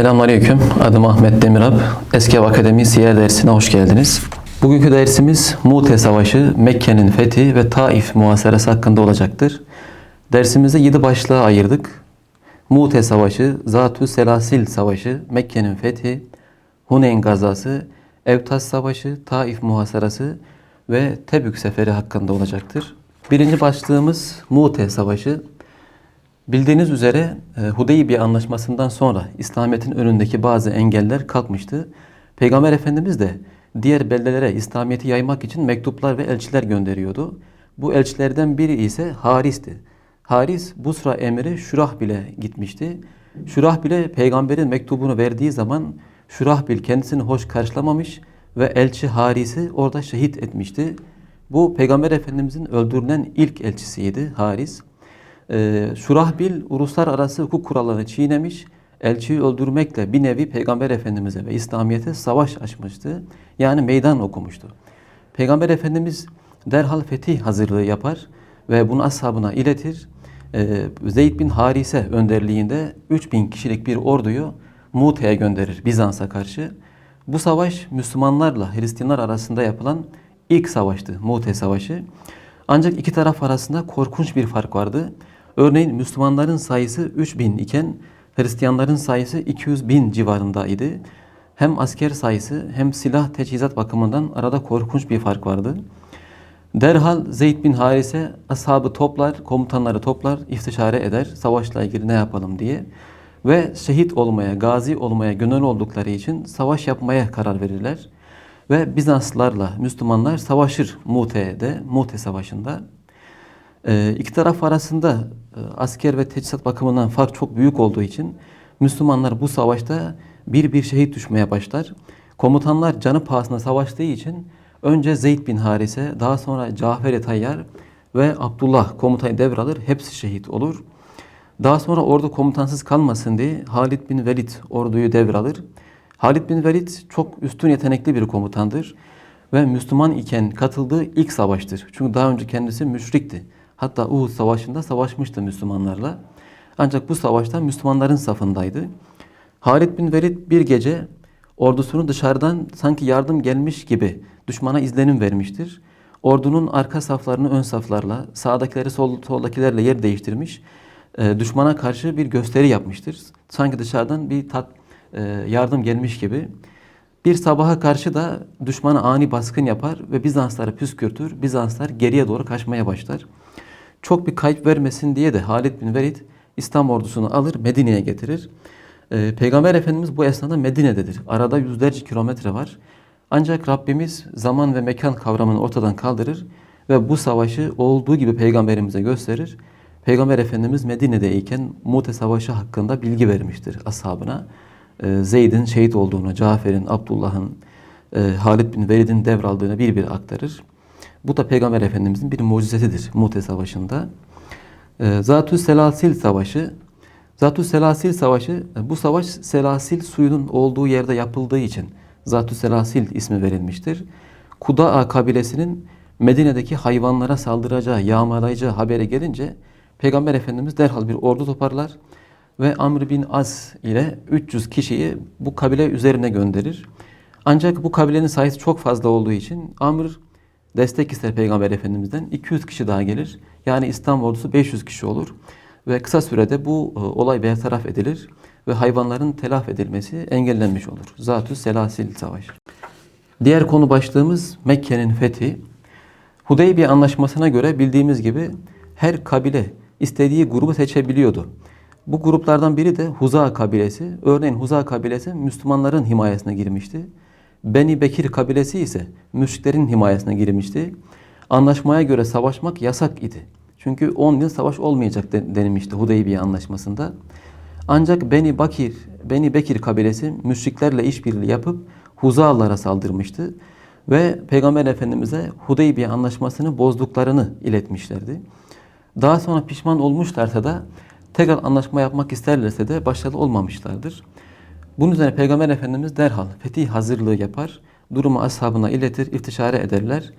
Selamünaleyküm. Adım Ahmet Demirab. Eski Akademi Siyer dersine hoş geldiniz. Bugünkü dersimiz Mute Savaşı, Mekke'nin fethi ve Taif muhasarası hakkında olacaktır. Dersimizi 7 başlığa ayırdık. Mute Savaşı, Zatü Selasil Savaşı, Mekke'nin fethi, Huneyn gazası, Evtas Savaşı, Taif muhasarası ve Tebük seferi hakkında olacaktır. Birinci başlığımız Mute Savaşı. Bildiğiniz üzere e, Hudeybiye Anlaşması'ndan sonra İslamiyet'in önündeki bazı engeller kalkmıştı. Peygamber Efendimiz de diğer beldelere İslamiyet'i yaymak için mektuplar ve elçiler gönderiyordu. Bu elçilerden biri ise Haris'ti. Haris Busra emiri Şurahbil'e gitmişti. Şurahbil'e peygamberin mektubunu verdiği zaman Şurahbil kendisini hoş karşılamamış ve elçi Haris'i orada şehit etmişti. Bu peygamber efendimizin öldürülen ilk elçisiydi Haris. Ee, Şurahbil uluslararası hukuk kurallarını çiğnemiş, elçiyi öldürmekle bir nevi Peygamber Efendimiz'e ve İslamiyet'e savaş açmıştı. Yani meydan okumuştu. Peygamber Efendimiz derhal fetih hazırlığı yapar ve bunu ashabına iletir. Ee, Zeyd bin Harise önderliğinde 3000 kişilik bir orduyu Mute'ye gönderir Bizans'a karşı. Bu savaş Müslümanlarla Hristiyanlar arasında yapılan ilk savaştı, Mute Savaşı. Ancak iki taraf arasında korkunç bir fark vardı. Örneğin Müslümanların sayısı 3000 iken Hristiyanların sayısı 200 bin civarındaydı. Hem asker sayısı hem silah teçhizat bakımından arada korkunç bir fark vardı. Derhal Zeyd bin Harise ashabı toplar, komutanları toplar, istişare eder savaşla ilgili ne yapalım diye. Ve şehit olmaya, gazi olmaya gönüllü oldukları için savaş yapmaya karar verirler. Ve Bizanslılarla Müslümanlar savaşır Mute'de, Mute Savaşı'nda. Ee, iki taraf arasında e, asker ve teçhizat bakımından fark çok büyük olduğu için Müslümanlar bu savaşta bir bir şehit düşmeye başlar. Komutanlar canı pahasına savaştığı için önce Zeyd bin Harise, daha sonra Cafer-i Tayyar ve Abdullah komutayı devralır. Hepsi şehit olur. Daha sonra ordu komutansız kalmasın diye Halid bin Velid orduyu devralır. Halid bin Velid çok üstün yetenekli bir komutandır ve Müslüman iken katıldığı ilk savaştır. Çünkü daha önce kendisi müşrikti. Hatta Uhud Savaşı'nda savaşmıştı Müslümanlarla. Ancak bu savaşta Müslümanların safındaydı. Halid bin Velid bir gece ordusunu dışarıdan sanki yardım gelmiş gibi düşmana izlenim vermiştir. Ordunun arka saflarını ön saflarla, sağdakileri sol, soldakilerle yer değiştirmiş. E, düşmana karşı bir gösteri yapmıştır. Sanki dışarıdan bir tat, e, yardım gelmiş gibi. Bir sabaha karşı da düşmana ani baskın yapar ve Bizansları püskürtür. Bizanslar geriye doğru kaçmaya başlar. Çok bir kayıp vermesin diye de Halid bin Velid İslam ordusunu alır Medine'ye getirir. Ee, Peygamber Efendimiz bu esnada Medine'dedir. Arada yüzlerce kilometre var. Ancak Rabbimiz zaman ve mekan kavramını ortadan kaldırır ve bu savaşı olduğu gibi Peygamberimize gösterir. Peygamber Efendimiz Medine'deyken Mute Savaşı hakkında bilgi vermiştir ashabına. Ee, Zeyd'in şehit olduğunu, Cafer'in, Abdullah'ın, e, Halid bin Velid'in devraldığını bir bir aktarır. Bu da Peygamber Efendimizin bir mucizesidir Mute Savaşı'nda. E, Zatü Selasil Savaşı Zatü Selasil Savaşı bu savaş Selasil suyunun olduğu yerde yapıldığı için Zatü Selasil ismi verilmiştir. Kuda'a kabilesinin Medine'deki hayvanlara saldıracağı, yağmalayacağı habere gelince Peygamber Efendimiz derhal bir ordu toparlar ve Amr bin Az ile 300 kişiyi bu kabile üzerine gönderir. Ancak bu kabilenin sayısı çok fazla olduğu için Amr destek ister Peygamber Efendimiz'den. 200 kişi daha gelir. Yani İslam ordusu 500 kişi olur. Ve kısa sürede bu e, olay bertaraf edilir ve hayvanların telaf edilmesi engellenmiş olur. Zatü Selasil Savaşı. Diğer konu başlığımız Mekke'nin fethi. Hudeybiye Anlaşması'na göre bildiğimiz gibi her kabile istediği grubu seçebiliyordu. Bu gruplardan biri de Huza kabilesi. Örneğin Huza kabilesi Müslümanların himayesine girmişti. Beni Bekir kabilesi ise müşriklerin himayesine girmişti. Anlaşmaya göre savaşmak yasak idi. Çünkü 10 yıl savaş olmayacak denilmişti Hudeybiye anlaşmasında. Ancak Beni Bakir, Beni Bekir kabilesi müşriklerle işbirliği yapıp Huzalılara saldırmıştı ve Peygamber Efendimize Hudeybiye anlaşmasını bozduklarını iletmişlerdi. Daha sonra pişman olmuşlarsa da tekrar anlaşma yapmak isterlerse de başarılı olmamışlardır. Bunun üzerine Peygamber Efendimiz derhal fetih hazırlığı yapar. Durumu ashabına iletir, iftişare ederler.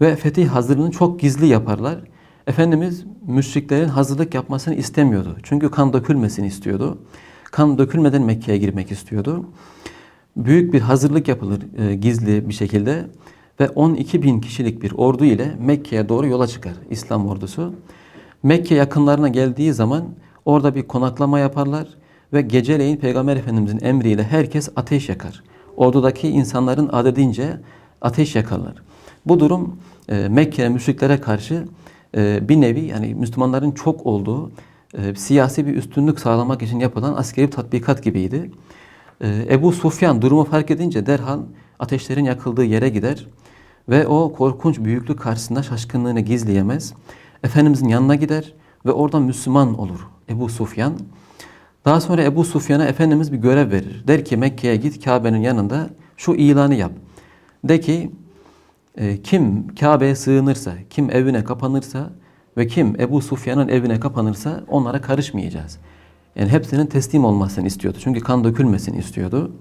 Ve fetih hazırlığını çok gizli yaparlar. Efendimiz müşriklerin hazırlık yapmasını istemiyordu. Çünkü kan dökülmesini istiyordu. kan dökülmeden Mekke'ye girmek istiyordu. Büyük bir hazırlık yapılır e, gizli bir şekilde ve 12 bin kişilik bir ordu ile Mekke'ye doğru yola çıkar İslam ordusu. Mekke yakınlarına geldiği zaman orada bir konaklama yaparlar ve geceleyin Peygamber Efendimizin emriyle herkes ateş yakar. Ordudaki insanların adedince ateş yakarlar. Bu durum e, Mekke müşriklere karşı e, bir nevi yani Müslümanların çok olduğu e, siyasi bir üstünlük sağlamak için yapılan askeri tatbikat gibiydi. E, Ebu Sufyan durumu fark edince derhal ateşlerin yakıldığı yere gider ve o korkunç büyüklük karşısında şaşkınlığını gizleyemez. Efendimizin yanına gider ve oradan Müslüman olur Ebu Sufyan. Daha sonra Ebu Sufyan'a Efendimiz bir görev verir. Der ki Mekke'ye git Kabe'nin yanında şu ilanı yap. De ki e, kim Kabe'ye sığınırsa, kim evine kapanırsa ve kim Ebu Sufyan'ın evine kapanırsa onlara karışmayacağız. Yani hepsinin teslim olmasını istiyordu. Çünkü kan dökülmesini istiyordu.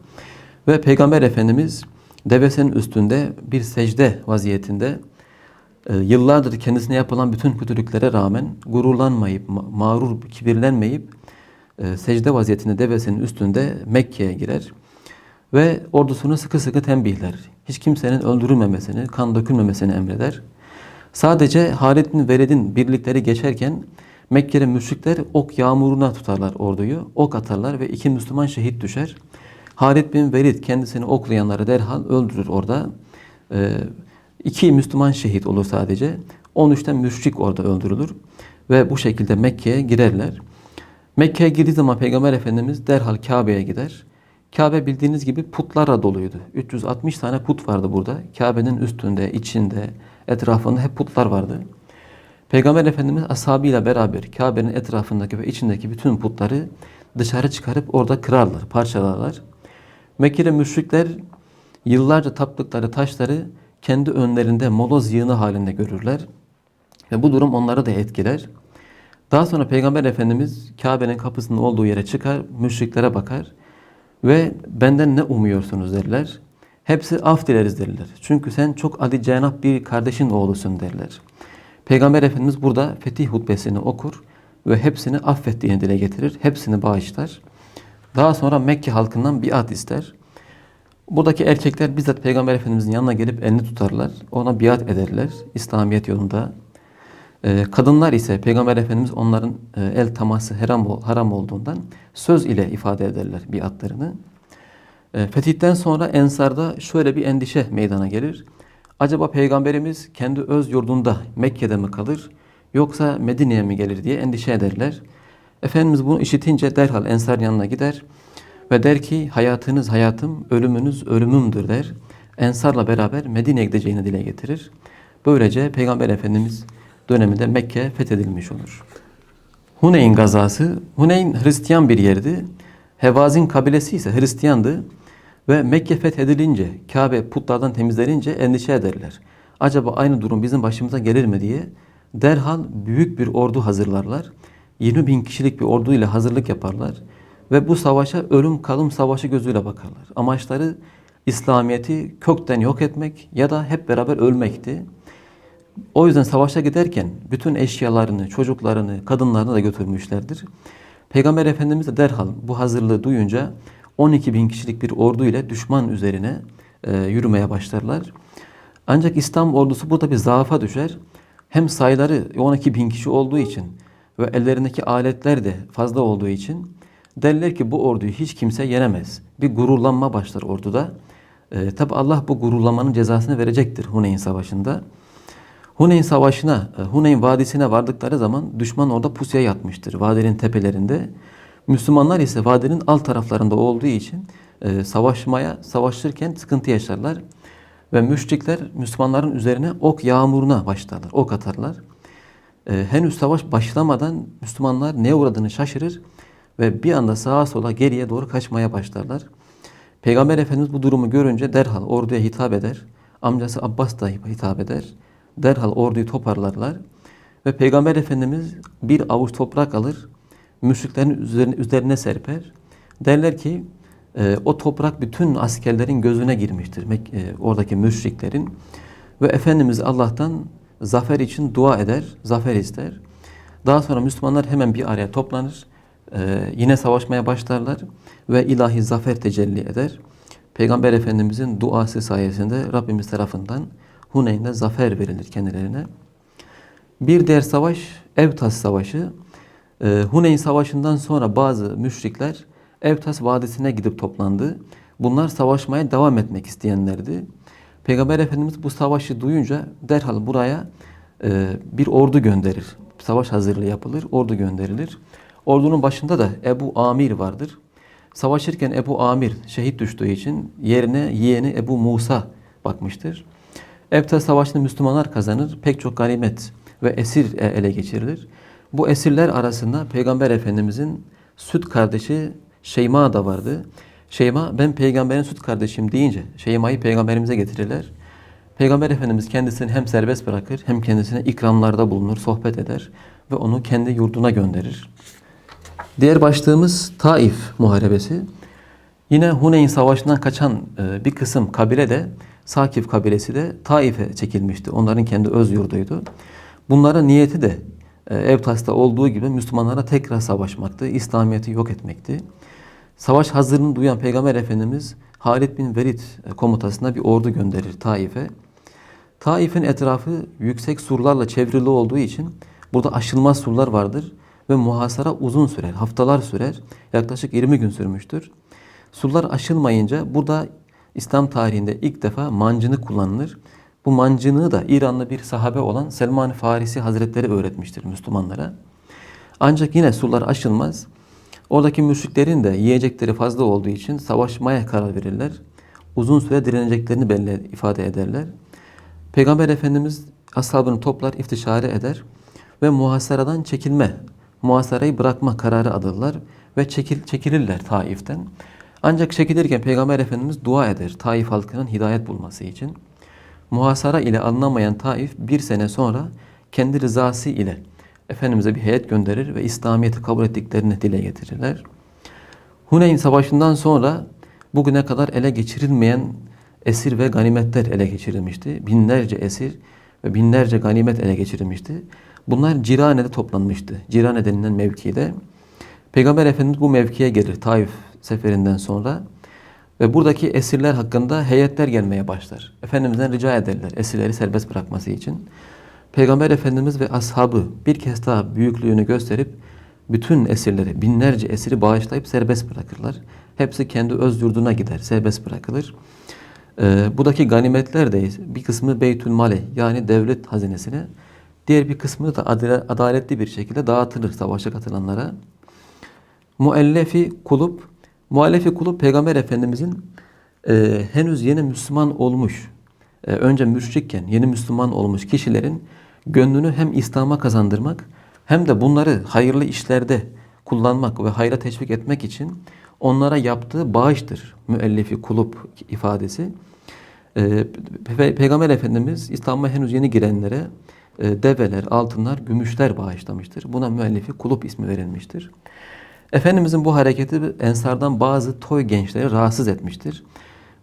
Ve Peygamber Efendimiz devesinin üstünde bir secde vaziyetinde e, yıllardır kendisine yapılan bütün kötülüklere rağmen gururlanmayıp, ma- mağrur, kibirlenmeyip e, secde vaziyetinde devesinin üstünde Mekke'ye girer ve ordusunu sıkı sıkı tembihler. Hiç kimsenin öldürülmemesini, kan dökülmemesini emreder. Sadece Halid bin Velid'in birlikleri geçerken Mekke'li müşrikler ok yağmuruna tutarlar orduyu. Ok atarlar ve iki Müslüman şehit düşer. Halid bin Velid kendisini oklayanları derhal öldürür orada. Ee, iki Müslüman şehit olur sadece. 13'ten müşrik orada öldürülür. Ve bu şekilde Mekke'ye girerler. Mekke'ye girdiği zaman Peygamber Efendimiz derhal Kabe'ye gider. Kabe bildiğiniz gibi putlarla doluydu. 360 tane put vardı burada. Kabe'nin üstünde, içinde, etrafında hep putlar vardı. Peygamber Efendimiz ashabıyla beraber Kabe'nin etrafındaki ve içindeki bütün putları dışarı çıkarıp orada kırarlar, parçalarlar. Mekke'de müşrikler yıllarca taptıkları taşları kendi önlerinde moloz yığını halinde görürler. Ve bu durum onları da etkiler. Daha sonra Peygamber Efendimiz Kabe'nin kapısının olduğu yere çıkar, müşriklere bakar ve benden ne umuyorsunuz derler. Hepsi af dileriz derler. Çünkü sen çok adi cenap bir kardeşin oğlusun derler. Peygamber Efendimiz burada fetih hutbesini okur ve hepsini affettiğini dile getirir. Hepsini bağışlar. Daha sonra Mekke halkından biat ister. Buradaki erkekler bizzat Peygamber Efendimizin yanına gelip elini tutarlar. Ona biat ederler İslamiyet yolunda. Ee, kadınlar ise Peygamber Efendimiz onların e, el taması haram, haram olduğundan söz ile ifade ederler biatlarını. E, fetihten sonra Ensar'da şöyle bir endişe meydana gelir. Acaba Peygamberimiz kendi öz yurdunda Mekke'de mi kalır yoksa Medine'ye mi gelir diye endişe ederler. Efendimiz bunu işitince derhal Ensar yanına gider ve der ki hayatınız hayatım, ölümünüz ölümümdür der. Ensar'la beraber Medine'ye gideceğini dile getirir. Böylece Peygamber Efendimiz döneminde Mekke fethedilmiş olur. Huneyn gazası, Huneyn Hristiyan bir yerdi. Hevazin kabilesi ise Hristiyandı. Ve Mekke fethedilince, Kabe putlardan temizlenince endişe ederler. Acaba aynı durum bizim başımıza gelir mi diye derhal büyük bir ordu hazırlarlar. 20 bin kişilik bir orduyla hazırlık yaparlar. Ve bu savaşa ölüm kalım savaşı gözüyle bakarlar. Amaçları İslamiyet'i kökten yok etmek ya da hep beraber ölmekti. O yüzden savaşa giderken bütün eşyalarını, çocuklarını, kadınlarını da götürmüşlerdir. Peygamber Efendimiz de derhal bu hazırlığı duyunca 12 bin kişilik bir ordu ile düşman üzerine e, yürümeye başlarlar. Ancak İslam ordusu burada bir zaafa düşer. Hem sayıları 12 bin kişi olduğu için ve ellerindeki aletler de fazla olduğu için derler ki bu orduyu hiç kimse yenemez. Bir gururlanma başlar orduda. E, Tabi Allah bu gururlanmanın cezasını verecektir Huneyn Savaşı'nda. Huneyn Savaşı'na, e, Huneyn Vadisi'ne vardıkları zaman düşman orada pusuya yatmıştır. Vadinin tepelerinde. Müslümanlar ise vadinin alt taraflarında olduğu için e, savaşmaya, savaşırken sıkıntı yaşarlar. Ve müşrikler Müslümanların üzerine ok yağmuruna başlarlar, ok atarlar. E, henüz savaş başlamadan Müslümanlar ne uğradığını şaşırır ve bir anda sağa sola geriye doğru kaçmaya başlarlar. Peygamber Efendimiz bu durumu görünce derhal orduya hitap eder. Amcası Abbas da hitap eder. Derhal orduyu toparlarlar. Ve Peygamber Efendimiz bir avuç toprak alır. Müşriklerin üzerine, üzerine serper. Derler ki e, o toprak bütün askerlerin gözüne girmiştir. E, oradaki müşriklerin. Ve Efendimiz Allah'tan zafer için dua eder, zafer ister. Daha sonra Müslümanlar hemen bir araya toplanır Ee, yine savaşmaya başlarlar ve ilahi zafer tecelli eder. Peygamber Efendimizin duası sayesinde Rabbimiz tarafından Huneyn'de zafer verilir kendilerine. Bir diğer savaş Evtas Savaşı. Ee, Huneyn Savaşı'ndan sonra bazı müşrikler Evtas Vadisi'ne gidip toplandı. Bunlar savaşmaya devam etmek isteyenlerdi. Peygamber Efendimiz bu savaşı duyunca derhal buraya e, bir ordu gönderir. Savaş hazırlığı yapılır, ordu gönderilir. Ordunun başında da Ebu Amir vardır. Savaşırken Ebu Amir şehit düştüğü için yerine yeğeni Ebu Musa bakmıştır. Ebta Savaşı'nı Müslümanlar kazanır. Pek çok ganimet ve esir e, ele geçirilir. Bu esirler arasında Peygamber Efendimizin süt kardeşi Şeyma da vardı. Şeyma ben peygamberin süt kardeşim deyince Şeyma'yı peygamberimize getirirler. Peygamber Efendimiz kendisini hem serbest bırakır hem kendisine ikramlarda bulunur, sohbet eder ve onu kendi yurduna gönderir. Diğer başlığımız Taif Muharebesi. Yine Huneyn Savaşı'ndan kaçan e, bir kısım kabile de Sakif kabilesi de Taif'e çekilmişti. Onların kendi öz yurduydu. Bunların niyeti de e, Evtas'ta olduğu gibi Müslümanlara tekrar savaşmaktı. İslamiyet'i yok etmekti. Savaş hazırlığını duyan Peygamber Efendimiz Halid bin Velid e, komutasına bir ordu gönderir Taif'e. Taif'in etrafı yüksek surlarla çevrili olduğu için burada aşılmaz surlar vardır ve muhasara uzun sürer, haftalar sürer. Yaklaşık 20 gün sürmüştür. Surlar aşılmayınca burada İslam tarihinde ilk defa mancını kullanılır. Bu mancınığı da İranlı bir sahabe olan Selman Farisi Hazretleri öğretmiştir Müslümanlara. Ancak yine surlar aşılmaz. Oradaki müşriklerin de yiyecekleri fazla olduğu için savaşmaya karar verirler. Uzun süre direneceklerini belli ifade ederler. Peygamber Efendimiz ashabını toplar, iftişare eder ve muhasaradan çekilme, muhasarayı bırakma kararı alırlar ve çekil, çekilirler Taif'ten. Ancak çekilirken Peygamber Efendimiz dua eder Taif halkının hidayet bulması için. Muhasara ile alınamayan Taif bir sene sonra kendi rızası ile Efendimiz'e bir heyet gönderir ve İslamiyet'i kabul ettiklerini dile getirirler. Huneyn Savaşı'ndan sonra bugüne kadar ele geçirilmeyen esir ve ganimetler ele geçirilmişti. Binlerce esir ve binlerce ganimet ele geçirilmişti. Bunlar Cirane'de toplanmıştı. Cirane denilen mevkide. Peygamber Efendimiz bu mevkiye gelir Taif seferinden sonra. Ve buradaki esirler hakkında heyetler gelmeye başlar. Efendimiz'den rica ederler esirleri serbest bırakması için. Peygamber Efendimiz ve ashabı bir kez daha büyüklüğünü gösterip bütün esirleri, binlerce esiri bağışlayıp serbest bırakırlar. Hepsi kendi öz yurduna gider, serbest bırakılır. Ee, buradaki ganimetler de bir kısmı Beytül Male yani devlet hazinesine, diğer bir kısmı da adaletli bir şekilde dağıtılır savaşa katılanlara. Muellefi kulüp, muellefi kulüp Peygamber Efendimizin e, henüz yeni Müslüman olmuş, e, önce müşrikken yeni Müslüman olmuş kişilerin gönlünü hem İslam'a kazandırmak hem de bunları hayırlı işlerde kullanmak ve hayra teşvik etmek için onlara yaptığı bağıştır. Müellefi kulüp ifadesi. Ee, Pe Peygamber Efendimiz İslam'a henüz yeni girenlere e, develer, altınlar, gümüşler bağışlamıştır. Buna müellefi kulüp ismi verilmiştir. Efendimizin bu hareketi ensardan bazı toy gençleri rahatsız etmiştir.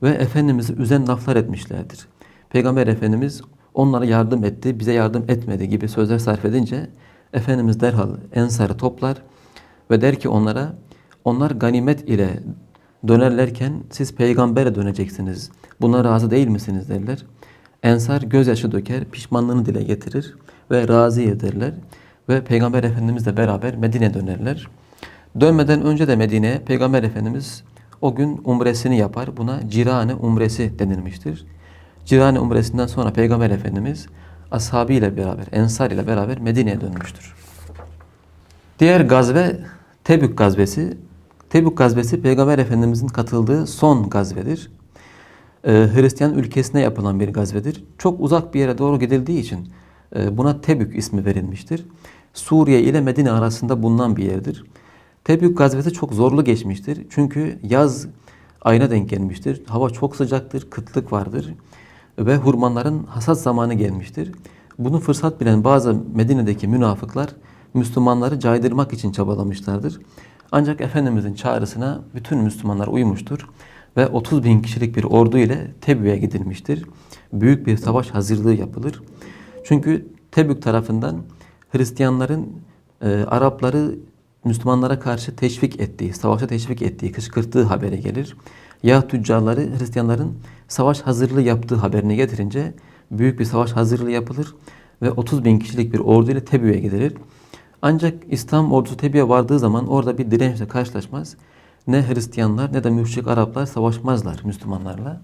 Ve Efendimiz'i üzen laflar etmişlerdir. Peygamber Efendimiz onlara yardım etti, bize yardım etmedi gibi sözler sarf edince Efendimiz derhal ensarı toplar ve der ki onlara onlar ganimet ile dönerlerken siz peygambere döneceksiniz. Buna razı değil misiniz derler. Ensar gözyaşı döker, pişmanlığını dile getirir ve razı ederler. Ve Peygamber Efendimizle beraber Medine dönerler. Dönmeden önce de Medine'ye Peygamber Efendimiz o gün umresini yapar. Buna Cirane umresi denilmiştir. Cirane umresinden sonra Peygamber Efendimiz ashabı ile beraber, ensar ile beraber Medine'ye dönmüştür. Diğer gazve Tebük gazvesi. Tebük gazvesi Peygamber Efendimizin katıldığı son gazvedir. Ee, Hristiyan ülkesine yapılan bir gazvedir. Çok uzak bir yere doğru gidildiği için e, buna Tebük ismi verilmiştir. Suriye ile Medine arasında bulunan bir yerdir. Tebük gazvesi çok zorlu geçmiştir. Çünkü yaz ayına denk gelmiştir. Hava çok sıcaktır, kıtlık vardır ve hurmanların hasat zamanı gelmiştir. Bunu fırsat bilen bazı Medine'deki münafıklar Müslümanları caydırmak için çabalamışlardır. Ancak Efendimizin çağrısına bütün Müslümanlar uymuştur ve 30 bin kişilik bir ordu ile Tebük'e gidilmiştir. Büyük bir savaş hazırlığı yapılır. Çünkü Tebük tarafından Hristiyanların e, Arapları Müslümanlara karşı teşvik ettiği, savaşa teşvik ettiği, kışkırttığı haberi gelir. Ya tüccarları Hristiyanların savaş hazırlığı yaptığı haberini getirince büyük bir savaş hazırlığı yapılır ve 30 bin kişilik bir ordu ile Tebü'ye gidilir. Ancak İslam ordusu Tebü'ye vardığı zaman orada bir dirençle karşılaşmaz. Ne Hristiyanlar ne de müşrik Araplar savaşmazlar Müslümanlarla.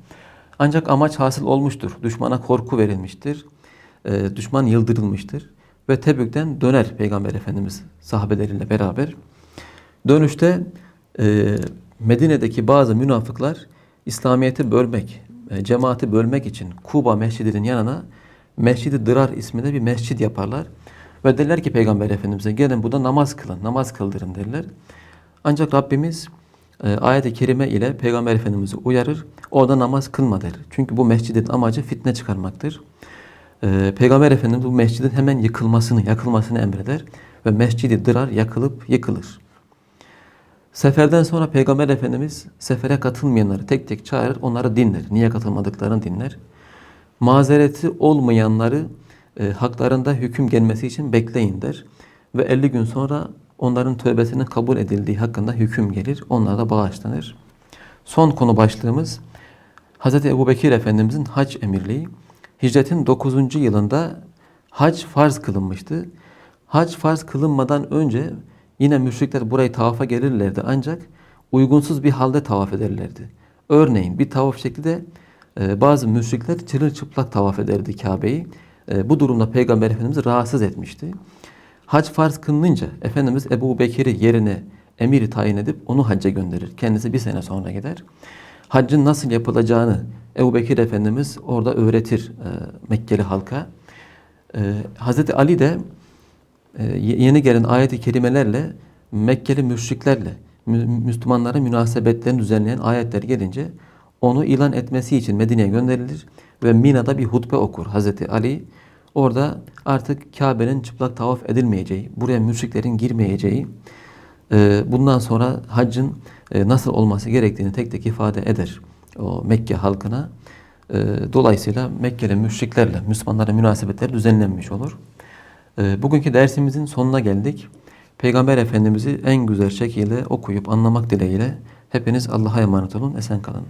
Ancak amaç hasıl olmuştur. Düşmana korku verilmiştir. Ee, düşman yıldırılmıştır. Ve Tebük'ten döner Peygamber Efendimiz sahabeleriyle beraber. Dönüşte e, Medine'deki bazı münafıklar İslamiyet'i bölmek, e, cemaati bölmek için Kuba Mescidi'nin yanına Mescid-i Dırar isminde bir mescid yaparlar. Ve derler ki Peygamber Efendimiz'e gelin burada namaz kılın, namaz kıldırın derler. Ancak Rabbimiz e, ayet-i kerime ile Peygamber Efendimiz'i uyarır. Orada namaz kılma der. Çünkü bu mescidin amacı fitne çıkarmaktır. E, Peygamber Efendimiz bu mescidin hemen yıkılmasını, yakılmasını emreder. Ve mescidi dırar yakılıp yıkılır. Seferden sonra Peygamber Efendimiz sefere katılmayanları tek tek çağırır, onları dinler. Niye katılmadıklarını dinler. Mazereti olmayanları e, haklarında hüküm gelmesi için bekleyin der. Ve 50 gün sonra onların tövbesinin kabul edildiği hakkında hüküm gelir. Onlar da bağışlanır. Son konu başlığımız Hz. Ebu Bekir Efendimizin hac emirliği. Hicretin 9. yılında hac farz kılınmıştı. Hac farz kılınmadan önce yine müşrikler burayı tavafa gelirlerdi ancak uygunsuz bir halde tavaf ederlerdi. Örneğin bir tavaf şekli de e, bazı müşrikler çırılçıplak tavaf ederdi Kabe'yi. E, bu durumda Peygamber Efendimiz rahatsız etmişti. Hac farz kılınınca Efendimiz Ebu Bekir'i yerine emiri tayin edip onu hacca gönderir. Kendisi bir sene sonra gider. Haccın nasıl yapılacağını Ebu Bekir Efendimiz orada öğretir e, Mekkeli halka. E, Hazreti Ali de e, yeni gelen ayet-i kerimelerle Mekkeli müşriklerle Mü- Müslümanların münasebetlerini düzenleyen ayetler gelince onu ilan etmesi için Medine'ye gönderilir ve Mina'da bir hutbe okur Hazreti Ali. Orada artık Kabe'nin çıplak tavaf edilmeyeceği, buraya müşriklerin girmeyeceği, bundan sonra haccın e, nasıl olması gerektiğini tek tek ifade eder o Mekke halkına. E, Dolayısıyla Mekkeli müşriklerle Müslümanların münasebetleri düzenlenmiş olur. E, Bugünkü dersimizin sonuna geldik. Peygamber Efendimiz'i en güzel şekilde okuyup anlamak dileğiyle hepiniz Allah'a emanet olun. Esen kalın.